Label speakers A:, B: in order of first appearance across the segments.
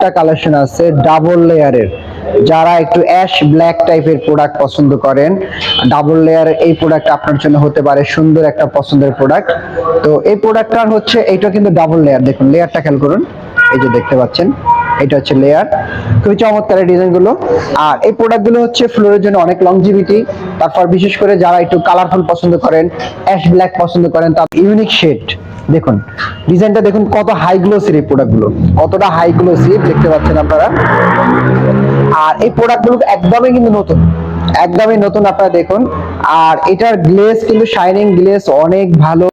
A: একটা কালেকশন আছে ডাবল লেয়ারের যারা একটু অ্যাশ ব্ল্যাক টাইপের প্রোডাক্ট পছন্দ করেন ডাবল লেয়ার এই প্রোডাক্ট আপনার জন্য হতে পারে সুন্দর একটা পছন্দের প্রোডাক্ট তো এই প্রোডাক্টটার হচ্ছে এটা কিন্তু ডাবল লেয়ার দেখুন লেয়ারটা খেয়াল করুন, এই যে দেখতে পাচ্ছেন। এটা হচ্ছে লেয়ার খুবই চমৎকার ডিজাইনগুলো আর এই প্রোডাক্টগুলো হচ্ছে ফ্লোরের জন্য অনেক লংজিভিটি তারপর বিশেষ করে যারা একটু কালারফুল পছন্দ করেন অ্যাশ ব্ল্যাক পছন্দ করেন, তার ইউনিক শেড দেখুন, ডিজাইনটা দেখুন কত হাই গ্লোসির এই প্রোডাক্টগুলো কতটা হাই গ্লোসি দেখতে পাচ্ছেন আপনারা। আর এই প্রোডাক্টগুলো একদমই কিন্তু নতুন। একদমই নতুন আপনারা দেখুন। আর এটার গ্লেজ কিন্তু শাইনিং গ্লেস অনেক ভালো।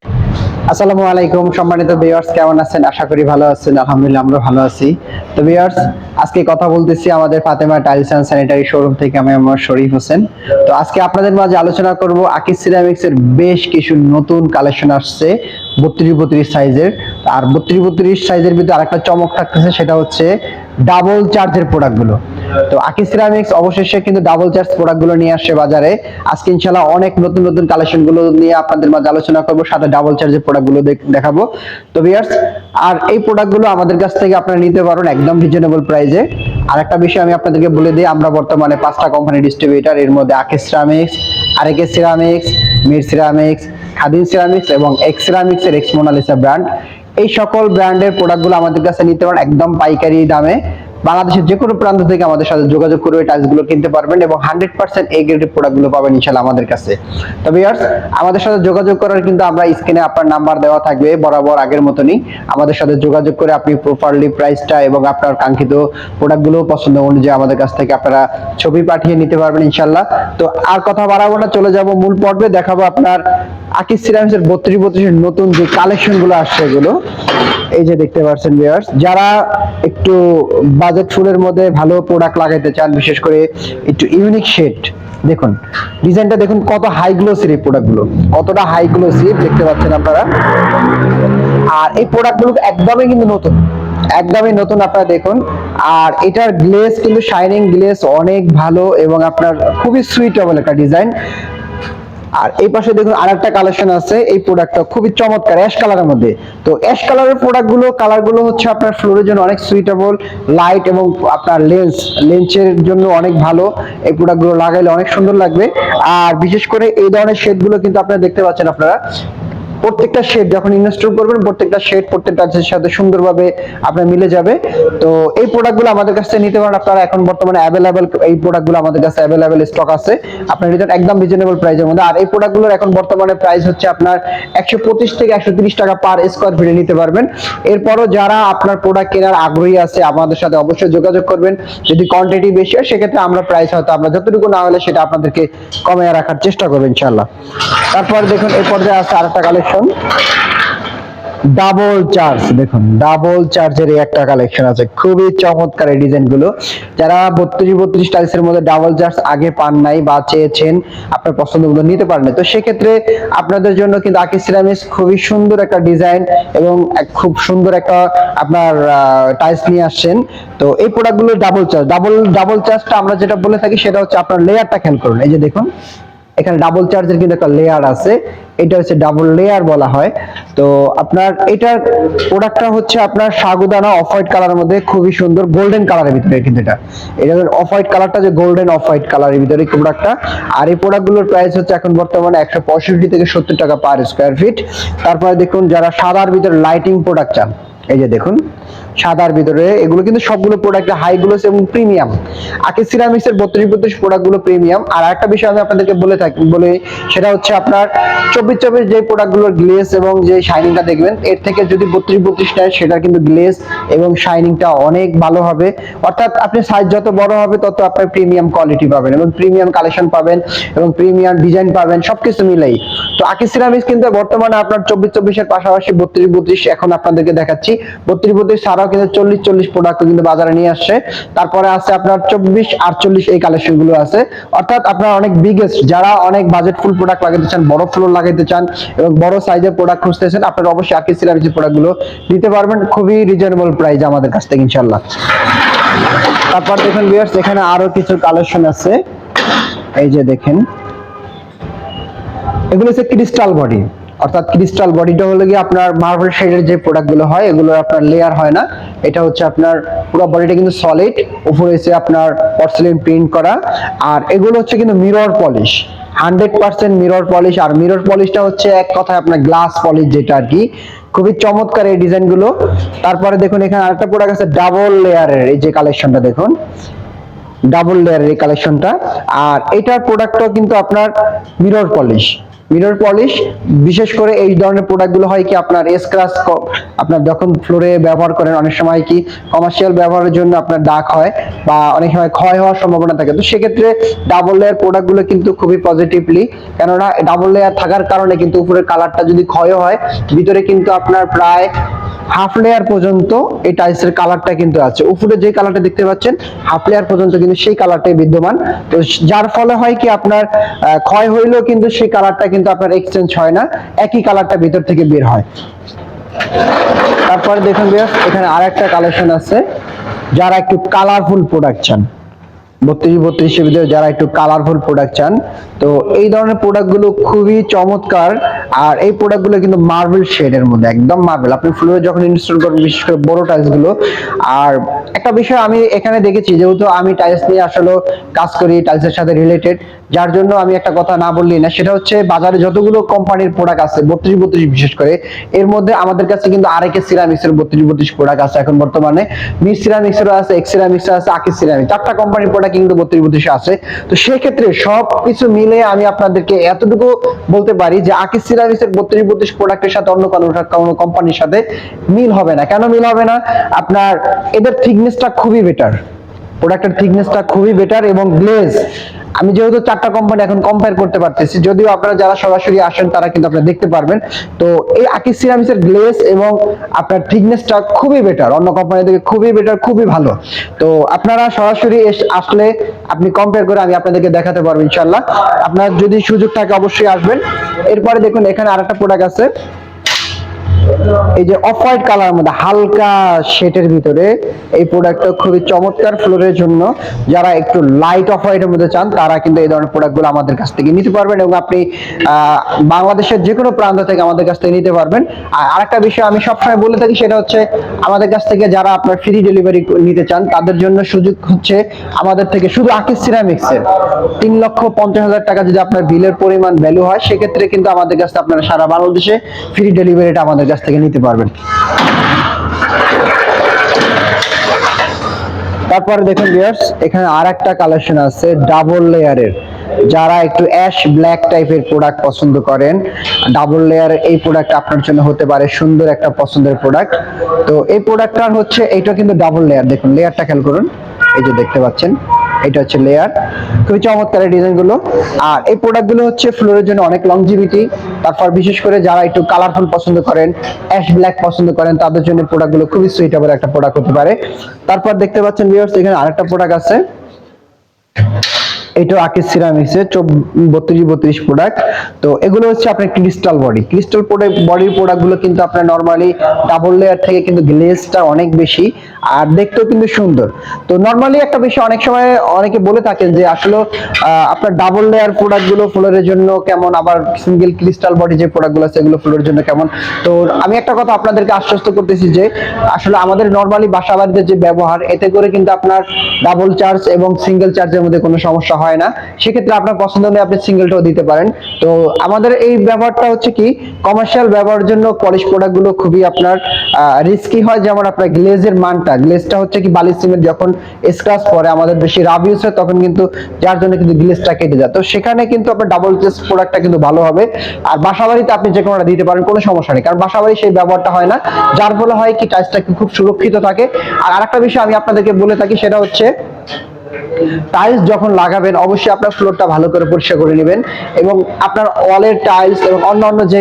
A: আসসালামু আলাইকুম, সম্মানিত ভিউয়ার্স কেমন আছেন? আশা করি ভালো আছেন, আলহামদুলিল্লাহ আমরা ভালো আছি। তো ভিউয়ার্স আজকে কথা বলতেছি আমাদের Fatema tiles and sanitary showroom থেকে আমি আমার শরীফ হোসেন। তো আজকে আপনাদের মাঝে আলোচনা করব আকিস সিরামিক্স এর বেশ কিছু নতুন কালেকশন আসছে, বত্রিশ বত্রিশ সাইজের আর বত্রিশ বত্রিশ সাইজের ভিতরে আরেকটা চমক থাকতেছে, সেটা হচ্ছে ডাবল চার্জের প্রোডাক্টগুলো তো আকিস সিরামিক্স অবশেষে কিন্তু ডাবল চার্জ প্রোডাক্টগুলো নিয়ে আসছে বাজারে। আজকে ইনশাআল্লাহ অনেক নতুন নতুন কালেকশনগুলো নিয়ে আপনাদের মাঝে আলোচনা করব, সাথে ডাবল চার্জের প্রোডাক্টগুলো দেখাবো। তো ভিউয়ার্স আর এই প্রোডাক্টগুলো আমাদের কাছ থেকে আপনারা নিতে পারেন একদম রিজনেবল প্রাইসে আর একটা বিষয় আমি আপনাদেরকে বলে দিই, আমরা বর্তমানে পাঁচটা কোম্পানি ডিস্ট্রিবিউটার এর মধ্যে Akij ceramics R A K ceramics Mir ceramics Khadim ceramics এবং এক্স সিরামিক্স এর এক্স মোনালিসা ব্র্যান্ড এই সকল ব্র্যান্ডের প্রোডাক্টগুলো আমাদের কাছে নিতে পারেন একদম পাইকারি দামে। বাংলাদেশের যে কোনো প্রান্ত থেকে আমাদের সাথে যোগাযোগ করে টাইলসগুলো কিনতে পারবেন এবং হান্ড্রেড পার্সেন্ট এই গ্রেডের প্রোডাক্টগুলো পাবেন ইনশাল্লাহ আমাদের কাছে। তবে ইয়ার্স আমাদের সাথে যোগাযোগ করার কিন্তু আমরা স্ক্রিনে আপনার নাম্বার দেওয়া থাকবে, বরাবর আগের মতনই। আমাদের সাথে যোগাযোগ করে আপনি প্রপারলি প্রাইসটা এবং আপনার কাঙ্ক্ষিত প্রোডাক্টগুলো পছন্দ অনুযায়ী আমাদের কাছ থেকে আপনারা ছবি পাঠিয়ে নিতে পারবেন ইনশাল্লাহ তো আর কথা বাড়াবো না, চলে যাব মূল পর্বে, দেখাবো আপনার আকিস সিরামিক্সের বত্রিশ বত্রিশের নতুন যে কালেকশনগুলো আসছে এগুলো, এই যে দেখতে পাচ্ছেন ভিউয়ার্স যারা একটু বাজেট ফুলের মধ্যে ভালো প্রোডাক্ট লাগাইতে চান, বিশেষ করে একটু ইউনিক শেড দেখুন ডিজাইনটা দেখুন কত হাই গ্লোসির এই প্রোডাক্টগুলো কতটা হাই গ্লোসি দেখতে পাচ্ছেন আপনারা। আর এই প্রোডাক্টগুলো একদমই কিন্তু নতুন, একদমই নতুন আপনারা দেখুন। আর এটার গ্লেজ কিন্তু শাইনিং গ্লেজ অনেক ভালো এবং আপনার খুবই সুইটেবল একটা ডিজাইন আর এই পাশে দেখুন আর একটা কালেকশন আছে, এই প্রোডাক্টটা খুবই চমৎকার অ্যাশ কালারের মধ্যে। তো অ্যাশ কালারের প্রোডাক্টগুলো কালারগুলো হচ্ছে আপনার ফ্লোরের জন্য অনেক সুইটেবল লাইট এবং আপনার লেন্স লেন্সের জন্য অনেক ভালো। এই প্রোডাক্টগুলো লাগাইলে অনেক সুন্দর লাগবে। আর বিশেষ করে এই ধরনের শেডগুলো কিন্তু আপনারা দেখতে পাচ্ছেন আপনারা। প্রত্যেকটা শেড যখন ইনস্টল করবেন, প্রত্যেকটা শেড প্রত্যেকটা সাথে সুন্দরভাবে আপনার মিলে যাবে। তো এই প্রোডাক্টগুলো আমাদের কাছ থেকে নিতে পারেন। আপনারা এখন বর্তমানে অ্যাভেলেবেল এই প্রোডাক্টগুলো আমাদের কাছে অ্যাভেলেবেল স্টক আছে। আপনার নিতে একদম রিজনেবল প্রাইসের মধ্যে। আর এই প্রোডাক্টগুলোর এখন বর্তমানে প্রাইস হচ্ছে আপনার একশো পঁচিশ থেকে একশো তিরিশ টাকা পার স্কোয়ার ফিটে নিতে পারবেন। এরপরও যারা আপনার প্রোডাক্ট কেনার আগ্রহী আছে, আমাদের সাথে অবশ্যই যোগাযোগ করবেন। যদি কোয়ান্টিটি বেশি হয়, সেক্ষেত্রে আমরা প্রাইস হয়তো আমরা যতটুকু না হলে সেটা আপনাদেরকে কমে রাখার চেষ্টা করব ইনশাল্লাহ তারপর দেখুন এই পর্যায়ে আছে আরেকটা কালেকশন ডাবল চার্জ দেখুন ডাবল চার্জের একটা কালেকশন আছে। খুবই চমৎকার এই ডিজাইনগুলো যারা বত্রিশ বত্রিশ টাইলসের মধ্যে ডাবল চার্জ আগে পান নাই বা চেয়েছেন আপনার পছন্দ মতো নিতে পারেন তো সেক্ষেত্রে আপনাদের জন্য কিন্তু আকিস সিরামিক্স খুবই সুন্দর একটা ডিজাইন এবং খুব সুন্দর একটা আপনার টাইলস নিয়ে আসছেন। তো এই প্রোডাক্টগুলো ডাবল চার্জ ডাবল ডাবল চার্জটা আমরা যেটা বলে থাকি সেটা হচ্ছে আপনার লেয়ারটা খেয়াল করুন। এই যে দেখুন এখানে ডাবল চার্জের কিন্তু একটা লেয়ার আছে। এটা হচ্ছে ডাবল লেয়ার বলা হয়। তো আপনার এটার প্রোডাক্টটা হচ্ছে আপনার সাগুদানা অফ হোয়াইট কালারের মধ্যে খুবই সুন্দর গোল্ডেন কালারের ভিতরে কিন্তু এটা। এটা অফ হোয়াইট কালারটা যে গোল্ডেন অফ হোয়াইট কালারের ভিতরে প্রোডাক্টটা আর এই প্রোডাক্টগুলোর প্রাইস হচ্ছে এখন বর্তমানে একশো পঁয়ষট্টি থেকে সত্তর টাকা পার স্কোয়ার ফিট তারপরে দেখুন, যারা সাদার ভিতরে লাইটিং প্রোডাক্ট চান, এই যে দেখুন সাদার ভিতরে। এগুলো কিন্তু সবগুলো প্রোডাক্ট হাই গ্লোস এবং প্রিমিয়াম আকে সিরামিক্স এর বত্রিশ বত্রিশ প্রোডাক্টগুলো প্রিমিয়াম আর একটা বিষয় আমি আপনাদেরকে বলে থাকি, বলে, সেটা হচ্ছে আপনার চব্বিশ চব্বিশ যে প্রোডাক্টগুলোর গ্লেস এবং যে শাইনিংটা দেখবেন, এর থেকে যদি বত্রিশ বত্রিশ নেয় সেটা কিন্তু গ্লেস এবং শাইনিংটা অনেক ভালো হবে। অর্থাৎ আপনি সাইজ যত বড় হবে, তত আপনার প্রিমিয়াম কোয়ালিটি পাবেন এবং প্রিমিয়াম কালেকশন পাবেন এবং প্রিমিয়াম ডিজাইন পাবেন, সবকিছু মিলেই। তো আকি সিরামিক্স কিন্তু বর্তমানে আপনার চব্বিশ চব্বিশের পাশাপাশি বত্রিশ বত্রিশ এখন আপনাদেরকে দেখাচ্ছি। বত্রিশ বত্রিশ ছাড়াও কিন্তু চল্লিশ চল্লিশ প্রোডাক্ট কিন্তু বাজারে নিয়ে আসছে। তারপরে আছে আপনার চব্বিশ আটচল্লিশ এই আছে। অর্থাৎ আপনার অনেক বিগেস্ট যারা অনেক বাজেট ফুল প্রোডাক্ট লাগাতে চান, বড় ফ্লোর লাগাইতে চান এবং বড় সাইজের প্রোডাক্ট খুঁজতেছেন, আপনারা অবশ্যই আকিস সিরামিক্সের প্রোডাক্টগুলো নিতে পারবেন। খুবই রিজনেবল প্রাইস আমাদের কাছ থেকে ইনশাল্লাহ তারপর দেখুন এখানে আরও কিছু কালেকশন আছে। এই যে দেখেন। এগুলো হচ্ছে ক্রিস্টাল বডি অর্থাৎ ক্রিস্টাল বডিটা হলো গিয়ে আপনার মার্বেল শেডের যে প্রোডাক্টগুলো হয়, এগুলো আপনার লেয়ার হয় না। এটা হচ্ছে আপনার পুরো বডিটা কিন্তু সলিড উপরে এসে আপনার পর্সেলিন প্রিন্ট করা। আর এগুলো হচ্ছে কিন্তু mirror polish hundred percent mirror polish আর মিরর পলিশটা হচ্ছে এক কথায় আপনার গ্লাস পলিশ যেটা আর কি। খুবই চমৎকার এই ডিজাইনগুলো তারপরে দেখুন, এখানে আরেকটা প্রোডাক্ট আছে ডাবল লেয়ারের এই যে কালেকশনটা দেখুন। ডাবল লেয়ারের এই কালেকশনটা আর এটার প্রোডাক্টটাও কিন্তু আপনার মিরর পলিশ মিরর পলিশ, বিশেষ করে এই ধরনের প্রোডাক্টগুলো হয় কি আপনার স্ক্রাচ আপনার যখন ফ্লোরে ব্যবহার করেন, অনেক সময় কি কমার্শিয়াল ব্যবহারের জন্য আপনার ডাক হয় বা অনেক সময় ক্ষয় হওয়ার সম্ভাবনা থাকে। তো সেক্ষেত্রে ডাবল লেয়ার প্রোডাক্টগুলো কিন্তু খুবই পজিটিভলি কেননা ডাবল লেয়ার থাকার কারণে কিন্তু উপরের কালারটা যদি ক্ষয় হয়, ভিতরে কিন্তু আপনার প্রায় হাফ লেয়ার পর্যন্ত এই টাইলসের কালারটা কিন্তু আছে। উপরে যে কালারটা দেখতে পাচ্ছেন, হাফ লেয়ার পর্যন্ত কিন্তু সেই কালারটাই বিদ্যমান। তো যার ফলে হয় কি আপনার ক্ষয় হইলেও কিন্তু সেই কালারটা কিন্তু আপনার এক্সচেঞ্জ হয় না, একই কালারটা ভিতর থেকে বের হয়। তারপরে দেখুন এখানে আরেকটা কালেকশন আছে, যারা একটু কালারফুল প্রোডাক্ট চান। বত্রিশ বত্রিশের ভিতরে যারা একটু কালারফুল প্রোডাক্ট চান, তো এই ধরনের প্রোডাক্টগুলো খুবই চমৎকার। আর এই প্রোডাক্টগুলো কিন্তু মার্বেল শেডের মধ্যে, একদম মার্বেল আপনি ফ্লোরে যখন ইনস্টল করবেন, বিশেষ করে বড় টাইলসগুলো আর একটা বিষয় আমি এখানে দেখেছি, যেহেতু আমি টাইলস নিয়ে আসলে কাজ করি টাইলসের সাথে রিলেটেড যার জন্য আমি একটা কথা না বললি না, সেটা হচ্ছে বাজারে যতগুলো কোম্পানির প্রোডাক্ট আছে, বত্রিশ বত্রিশ বিশেষ করে, এর মধ্যে আমাদের কাছে কিন্তু আরেকে সিরামিক্সের বত্রিশ বত্রিশ প্রোডাক্ট আছে এখন বর্তমানে। মিস সিরামিক্সেরও আছে এক্স সিরামিক্স আছে, আকিস সিরামিক চারটা কোম্পানির প্রোডাক্ট কিন্তু বত্রিশ বত্রিশ আছে। তো সেক্ষেত্রে সব কিছু মিলে আমি আপনাদেরকে এতটুকু বলতে পারি যে আকিস সিরামিক্সের বত্রিশ বত্রিশ প্রোডাক্টের সাথে অন্য কোনো কোম্পানির সাথে মিল হবে না। কেন মিল হবে না? আপনার এদের থিকনেসটা খুবই বেটার প্রোডাক্টের থিকনেসটা খুবই বেটার এবং গ্লেজ আমি যেহেতু চারটা কোম্পানি এখন কম্পেয়ার করতে পারতেছি, যদিও আপনারা যারা সরাসরি আসেন, তারা কিন্তু আপনারা দেখতে পারবেন। তো এই আকিস সিরামিক্সের গ্লেজ এবং আপনার থিকনেসটা খুবই বেটার অন্য কোম্পানি থেকে খুবই বেটার খুবই ভালো। তো আপনারা সরাসরি আসলে আপনি কম্পেয়ার করে আমি আপনাদেরকে দেখাতে পারব ইনশাল্লাহ আপনার যদি সুযোগ থাকে অবশ্যই আসবেন। এরপরে দেখুন, এখানে আরেকটা প্রোডাক্ট আছে। এই যে অফ হোয়াইট কালার মধ্যে হালকা শেডের ভিতরে এই প্রোডাক্টটা খুবই চমৎকার ফ্লোরের জন্য। যারা একটু লাইট অফ হোয়াইটের মধ্যে চান, তারা কিন্তু এই ধরনের প্রোডাক্টগুলো আমাদের কাছ থেকে নিতে পারবেন এবং আপনি বাংলাদেশের যে কোনো প্রান্ত থেকে আমাদের কাছ থেকে নিতে পারবেন। আর আরেকটা বিষয় আমি সবসময় বলে থাকি, সেটা হচ্ছে আমাদের কাছ থেকে যারা আপনার ফ্রি ডেলিভারি নিতে চান, তাদের জন্য সুযোগ হচ্ছে আমাদের থেকে শুধু আকিস সিরামিক্সের তিন লক্ষ পঞ্চাশ হাজার টাকা যদি আপনার বিলের পরিমাণ ভ্যালু হয়, সেক্ষেত্রে কিন্তু আমাদের কাছ আপনারা সারা বাংলাদেশে ফ্রি ডেলিভারিটা আমাদের কাছ থেকে নিতে পারবেন। তারপরে দেখুন ভিউয়ার্স এখানে আর একটা কালেকশন আছে ডাবল লেয়ারের যারা একটু অ্যাশ ব্ল্যাক টাইপের প্রোডাক্ট পছন্দ করেন ডাবল লেয়ার এই প্রোডাক্ট আপনার জন্য হতে পারে সুন্দর একটা পছন্দের প্রোডাক্ট তো এই প্রোডাক্টটার হচ্ছে এটা কিন্তু ডাবল লেয়ার দেখুন লেয়ারটা খেয়াল করুন, এই যে দেখতে পাচ্ছেন। এটা হচ্ছে লেয়ার খুবই চমৎকার এই ডিজাইনগুলো। আর এই প্রোডাক্টগুলো হচ্ছে ফ্লোরের জন্য অনেক লংজিভিটি তারপর বিশেষ করে যারা একটু কালারফুল পছন্দ করেন অ্যাশ ব্ল্যাক পছন্দ করেন, তাদের জন্য প্রোডাক্টগুলো খুবই সুইটেবল একটা প্রোডাক্ট হতে পারে। তারপর দেখতে পাচ্ছেন ভিউয়ার্স এখানে আরেকটা প্রোডাক্ট আছে। এটা আকিস সিরামিক্সের বত্রিশ বত্রিশ প্রোডাক্ট তো এগুলো হচ্ছে আপনার ক্রিস্টাল বডি ক্রিস্টাল বডির প্রোডাক্টগুলো কিন্তু আপনার নর্মালি ডাবল লেয়ার থেকে কিন্তু গ্লেজটা অনেক বেশি, আর দেখতেও কিন্তু সুন্দর। তো নর্মালি একটা বিষয় অনেক সময় অনেকে বলে থাকেন যে আসলে আপনার ডাবল লেয়ার প্রোডাক্টগুলো ফ্লোরের জন্য কেমন, আবার সিঙ্গেল ক্রিস্টাল বডি যে প্রোডাক্টগুলো আছে এগুলো ফ্লোরের জন্য কেমন? তো আমি একটা কথা আপনাদেরকে আশ্বস্ত করতেছি যে, আসলে আমাদের নর্মালি বাসা বাড়িতে যে ব্যবহার, এতে করে কিন্তু আপনার ডাবল চার্জ এবং সিঙ্গেল চার্জের মধ্যে কোনো সমস্যা হয় না, সেক্ষেত্রে আপনার পছন্দ হলে আপনি সিঙ্গেলটাও দিতে পারেন। তো আমাদের এই ব্যবহারটা হচ্ছে কি কমার্শিয়াল ব্যবহারের জন্য পলিশ প্রোডাক্টগুলো খুবই আপনার রিস্কি হয়। যেমন আপনার গ্লেজের মানটা গ্লেজটা হচ্ছে কি বালি সিমেন্ট যখন স্ক্রাচ পরে আমাদের বেশি রাব ইউজ হয়, তখন কিন্তু যার জন্য কিন্তু গ্লেজটা কেটে যায়। তো সেখানে কিন্তু আপনার ডাবল চেস্ট প্রোডাক্টটা কিন্তু ভালো হবে। আর বাসাবাড়িতে আপনি যে কোনোটা দিতে পারেন, কোনো সমস্যা নেই। কারণ বাসাবাড়ি সেই ব্যবহারটা হয় না। যার ফলে হয় কি টাইসটা খুব সুরক্ষিত থাকে। আর আরেকটা বিষয় আমি আপনাদেরকে বলে থাকি, সেটা হচ্ছে টাইলস যখন লাগাবেন, অবশ্যই আপনার ফ্লোরটা ভালো করে পরিষ্কার করে নেবেন এবং আপনার ওয়ালের টাইলস এবং অন্যান্য যে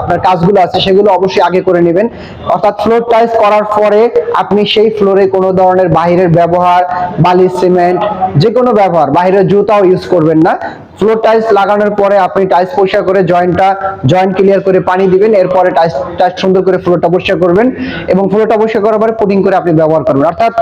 A: আপনার কাজগুলো আছে সেগুলো অবশ্যই আগে করে নেবেন। অর্থাৎ ফ্লোর টাইলস করার পরে আপনি সেই ফ্লোরে কোনো ধরনের বাইরের ব্যবহার বালি সিমেন্ট যে কোনো ব্যবহার, বাহিরের জুতাও ইউজ করবেন না। ফ্লোর টাইলস লাগানোর পরে আপনি টাইলস পরিষ্কার করে জয়েন্টটা জয়েন্ট ক্লিয়ার করে পানি দিবেন, এরপরে টাইলস টাইলস সুন্দর করে ফ্লোরটা পরিষ্কার করবেন এবং ফ্লোরটা পরিষ্কার করার পরে পুটিং করে আপনি ব্যবহার করবেন। অর্থাৎ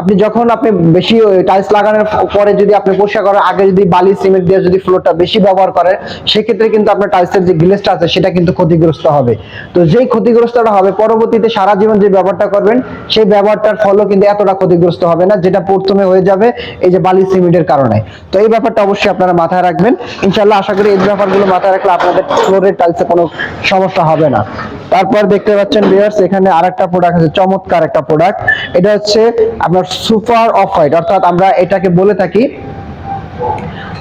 A: আপনি যখন আপনি বেশি টাইলস লাগানোর লাগানোর পরে যদি আপনি পরিষ্কার করার আগে যদি বালি, সিমেন্ট দিয়ে যদি ফ্লোরটা বেশি ব্যবহার করেন, সেক্ষেত্রে কিন্তু আপনার টাইলসের যে গ্লেসটা আছে, সেটা কিন্তু ক্ষতিগ্রস্ত হবে। তো যেই ক্ষতিগ্রস্তটা হবে, পরবর্তীতে সারা জীবন যে ব্যবহারটা করবেন, সেই ব্যবহারটার ফলও কিন্তু এতটা ক্ষতিগ্রস্ত হবে না, যেটা প্রথমে হয়ে যাবে এই যে বালি, সিমেন্টের কারণে। তো এই ব্যাপারটা অবশ্যই আপনারা মাথায় রাখবেন। ইনশাল্লাহ আশা করি এই ব্যাপারগুলো মাথায় রাখলে আপনাদের ফ্লোরের টাইলসে কোনো সমস্যা হবে না। তারপর দেখতে পাচ্ছেন ভিউয়ার্স এখানে আরেকটা প্রোডাক্ট আছে, চমৎকার একটা প্রোডাক্ট এটা হচ্ছে আপনার সুপার অফ হোয়াইট অর্থাৎ আমরা এটাকে বলে থাকি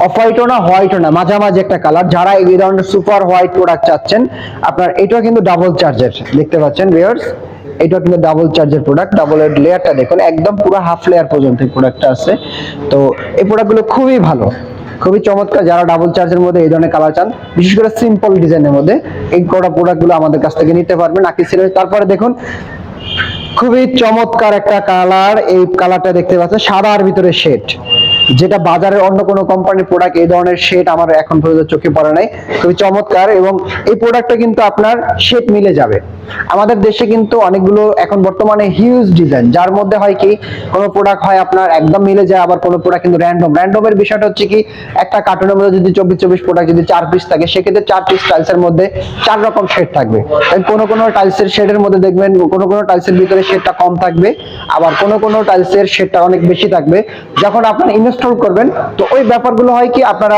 A: অফ হোয়াইটও না হোয়াইটও না, মাঝামাঝি একটা কালার যারা এই ধরনের সুপার হোয়াইট প্রোডাক্ট চাচ্ছেন, আপনার কিন্তু ডাবল চার্জের দেখতে পাচ্ছেন এটা কিন্তু ডাবল চার্জের প্রোডাক্ট ডাবল এর লেয়ারটা দেখুন, একদম পুরো হাফ লেয়ার পর্যন্ত প্রোডাক্টটা আছে। তো এই প্রোডাক্টগুলো খুবই ভালো, খুবই চমৎকার, যারা ডাবল চার্জের মধ্যে এই ধরনের কালার চান, বিশেষ করে সিম্পল ডিজাইনের মধ্যে, এই কটা প্রোডাক্টগুলো আমাদের কাছ থেকে নিতে পারবেন। আকি সিনেমা তারপরে দেখুন খুবই চমৎকার একটা কালার, এই কালারটা দেখতে পাচ্ছেন, সাদার ভিতরে শেড যেটা বাজারের অন্য কোনো কোম্পানির প্রোডাক্ট এই ধরনের শেড আমার এখন পর্যন্ত চোখে পড়ে নাই। খুবই চমৎকার এবং এই প্রোডাক্টটা কিন্তু আপনার শেড মিলে যাবে। আমাদের দেশে কিন্তু অনেকগুলো এখন বর্তমানে হিউজ ডিজাইন যার মধ্যে হয় কি, কোনো প্রোডাক্ট হয় আপনার একদম মিলে যায়, আবার কোনো প্রোডাক্ট কিন্তু র্যান্ডম র্যান্ডমের বিষয়টা হচ্ছে কি, একটা কার্টুনের মধ্যে যদি চব্বিশ চব্বিশ প্রোডাক্ট যদি চার পিস থাকে, সেক্ষেত্রে চার পিস টাইলসের মধ্যে চার রকম শেড থাকবে। কোনো কোনো টাইলসের শেডের মধ্যে দেখবেন, কোনো কোনো টাইলসের ভিতরে শেডটা কম থাকবে, আবার কোনো কোনো টাইলসের শেডটা অনেক বেশি থাকবে। যখন আপনারা ইনস্টল করবেন, তো ওই ব্যাপারগুলো হয় কি, আপনারা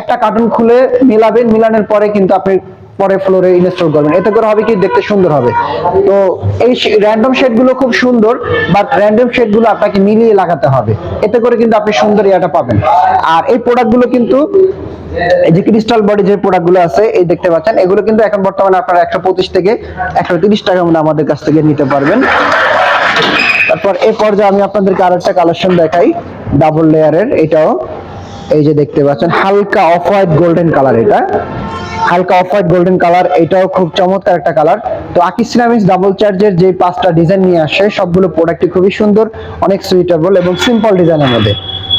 A: একটা কার্টুন খুলে মিলাবেন, মিলানোর পরে কিন্তু আপনি পরে ফ্লোরে ইনস্টল করবেন। এতে করে হবে কি? দেখতে সুন্দর হবে। তো এই র্যান্ডম শেডগুলো খুব সুন্দর বাট র্যান্ডম শেডগুলো আপনাকে মিলিয়ে লাগাতে হবে। এতে করে কিন্তু আপনি সুন্দর ইয়াটা পাবেন। আর এই প্রোডাক্টগুলো কিন্তু, এই যে ক্রিস্টাল বডি যে প্রোডাক্টগুলো আছে, এই দেখতে পাচ্ছেন, এগুলো কিন্তু এখন বর্তমানে আপনারা একশো পঁচিশ থেকে একশো তিরিশ টাকা মধ্যে আমাদের কাছ থেকে নিতে পারবেন। তারপর এই পর্যায়ে আমি আপনাদেরকে আরেকটা কালেকশন দেখাই ডাবল লেয়ারের এটাও। এই যে দেখতে পাচ্ছেন, হালকা অফ হোয়াইট গোল্ডেন কালার এটা। হালকা অফ হোয়াইট গোল্ডেন কালার এটাও খুব চমৎকার একটা কালার তো আকিস সিরামিক্স ডাবল চার্জের যে পাঁচটা ডিজাইন নিয়ে আসে, সবগুলো প্রোডাক্টই খুবই সুন্দর, অনেক সুইটেবল এবং সিম্পল ডিজাইনের মধ্যে।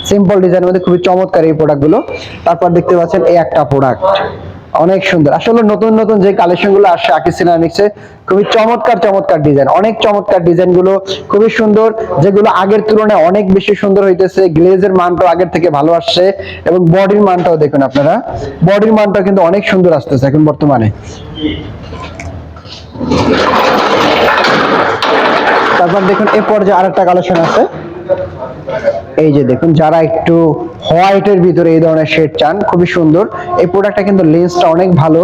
A: সিম্পল ডিজাইনের মধ্যে খুবই চমৎকার এই প্রোডাক্টগুলো তারপর দেখতে পাচ্ছেন এই একটা প্রোডাক্ট অনেক সুন্দর। আসলে নতুন নতুন যে কালেকশনগুলো আসছে আকিস সিরামিক্সে খুবই চমৎকার চমৎকার ডিজাইন অনেক চমৎকার ডিজাইনগুলো, খুবই সুন্দর, যেগুলো আগের তুলনায় অনেক বেশি সুন্দর হইতেছে। গ্লেজের মানটাও আগের থেকে ভালো আসছে এবং বডির মানটাও দেখুন আপনারা। বডির মানটাও কিন্তু অনেক সুন্দর আসতেছে এখন বর্তমানে। তারপর দেখুন এ পর্যায়ে আরেকটা কালেকশন আছে। এই যে দেখুন, যারা একটু হোয়াইটের ভিতরে এই ধরনের শেড চান, খুবই সুন্দর। এই প্রোডাক্টটা কিন্তু লেন্সটা অনেক ভালো।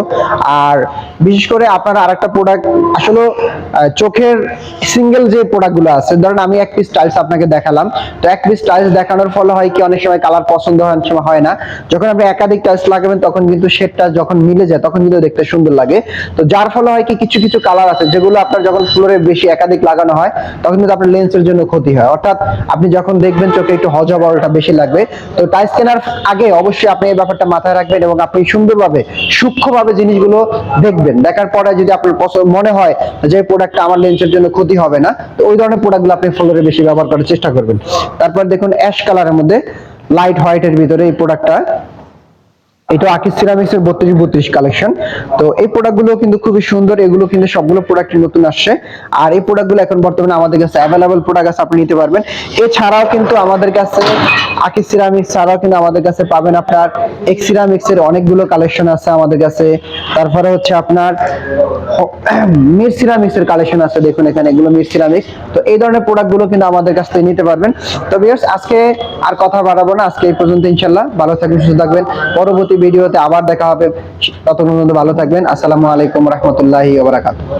A: আর বিশেষ করে আপনারা আরেকটা প্রোডাক্ট আসলে চোখের সিঙ্গেল যে প্রোডাক্টগুলো আছে, ধরেন আমি এক পিস টাইলস আপনাকে দেখালাম। তো এক পিস টাইলস দেখানোর ফলে হয় কি, অনেক সময় কালার পছন্দ হয়, অনেক সময় হয় না। যখন আপনি একাধিক টাইলস লাগাবেন, তখন কিন্তু শেডটা যখন মিলে যায়, তখন কিন্তু দেখতে সুন্দর লাগে। তো যার ফলে হয় কি, কিছু কিছু কালার আছে, যেগুলো আপনার যখন ফ্লোরে বেশি একাধিক লাগানো হয়, তখন কিন্তু আপনার লেন্সের জন্য ক্ষতি হয়। অর্থাৎ আপনি যখন দেখবেন চোখে একটু হজা বড়টা বেশি লাগবে। তো টাইস কেনার আগে অবশ্যই আপনি এই ব্যাপারটা মাথায় রাখবেন এবং আপনি সুন্দরভাবে, সূক্ষ্মভাবে জিনিসগুলো দেখবেন। দেখার পরে যদি আপনার পছন্দ, মনে হয় যে প্রোডাক্টটা আমার লেন্সের জন্য ক্ষতি হবে না, তো ওই ধরনের প্রোডাক্টগুলো আপনি ফ্লোরে বেশি ব্যবহার করার চেষ্টা করবেন। তারপর দেখুন অ্যাশ কালারের মধ্যে লাইট হোয়াইটের ভিতরে এই প্রোডাক্টটা এটা বত্রিশ বত্রিশ কালেকশন তো এই কিন্তু খুবই সুন্দর। এগুলো কিন্তু সবগুলো প্রোডাক্ট নতুন আসছে। আর এই এখন বর্তমানে আমাদের কাছে অ্যাভেলেবল প্রোডাক্ট আছে, আপনি নিতে পারবেন। এছাড়াও কিন্তু আমাদের কাছে সিরামিক্স ছাড়াও কিন্তু আমাদের কাছে পাবেন আপনার অনেকগুলো কালেকশন আছে আমাদের কাছে। তারপরে হচ্ছে আপনার মির সিরামিক্স এর কালেকশন আছে, দেখুন এখানে এগুলো মির সিরামিক্স তো এই ধরনের প্রোডাক্টগুলো কিন্তু আমাদের কাছ থেকে নিতে পারবেন। তো আজকে আর কথা বাড়াবো না। আজকে এই পর্যন্ত ইনশাল্লাহ ভালো থাকবেন, সুস্থ থাকবেন। পরবর্তী ভিডিওতে আবার দেখা হবে। ততক্ষণ পর্যন্ত ভালো থাকবেন। আসসালামু আলাইকুম রহমতুল্লাহি ওয়া বারাকাতুহু।